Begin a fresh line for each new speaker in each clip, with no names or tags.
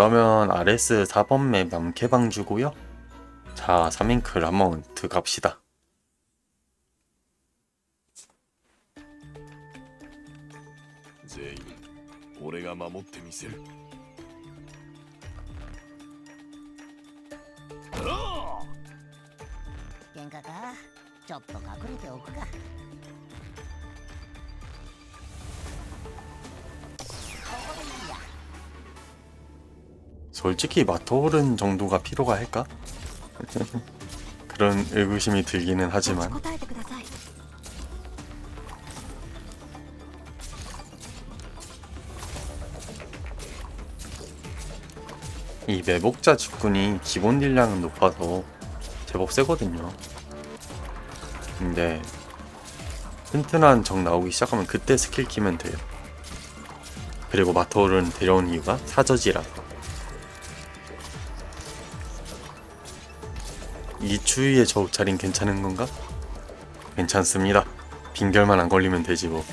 그러면 RS 4번 맵 남캐방주고요. 자, 3잉크 라마운트 갑시다.
全員俺が守ってみせる
喧嘩かちょっと隠れておくか
솔직히 마토홀은 정도가 필요가 할까? 그런 의구심이 들기는 하지만. 이 매복자 직군이 기본 딜량은 높아서 제법 세거든요. 근데 튼튼한 적 나오기 시작하면 그때 스킬 키면 돼요. 그리고 마토홀은 데려온 이유가 사저지라서. 이 추위에 저 옷차림 괜찮은 건가? 괜찮습니다. 빙결만 안 걸리면 되지 뭐.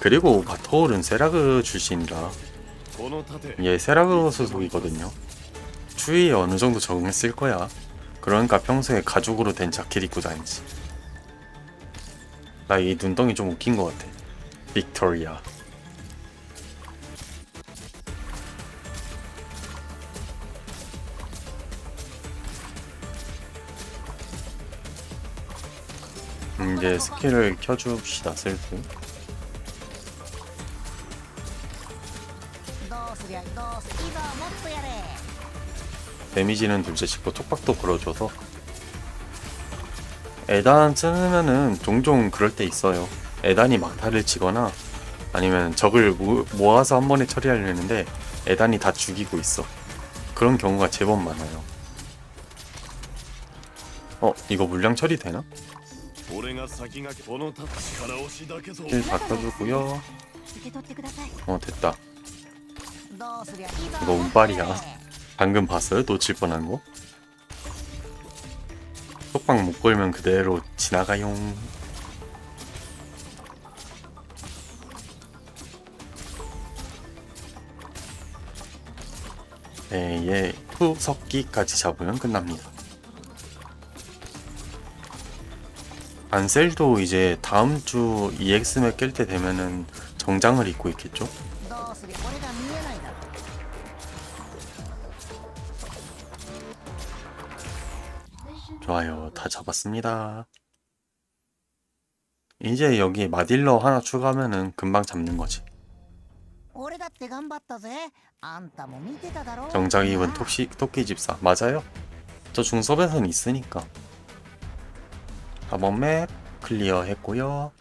그리고 바토울은 세라그 출신이라 얘 세라그 소속이거든요. 추위에 어느 정도 적응했을 거야. 그러니까 평소에 가죽으로 된 자켓 입고 다니지. 나 이 눈덩이 좀 웃긴 것 같아. 빅토리아. 이제 스킬을 켜줍시다
슬프
데미지는 둘째 치고 톡박도 걸어줘서. 에단 쓰면은 종종 그럴 때 있어요. 에단이 막타를 치거나 아니면 적을 모아서 한 번에 처리하려는데 에단이 다 죽이고 있어. 그런 경우가 제법 많아요. 어 이거 물량 처리 되나?
俺が先がこの盾力押しだけぞ
힐 바꿔주고요.
受け取ってください
어, 됐다.
どうすりゃ今は
이거
もっとやれ
운빨이야. 방금 봤어요? 놓칠 뻔한 거? 속박 못 걸면 그대로 지나가용. 네, 얘 투석기까지 잡으면 끝납니다. 안셀도 이제 다음 주 EX맵 깰 때 되면은 정장을 입고 있겠죠? 좋아요. 다 잡았습니다. 이제 여기 마딜러 하나 추가하면은 금방 잡는 거지. 정장 입은 토끼 집사. 맞아요? 저 중섭에선 있으니까. 4번 맵 클리어 했고요.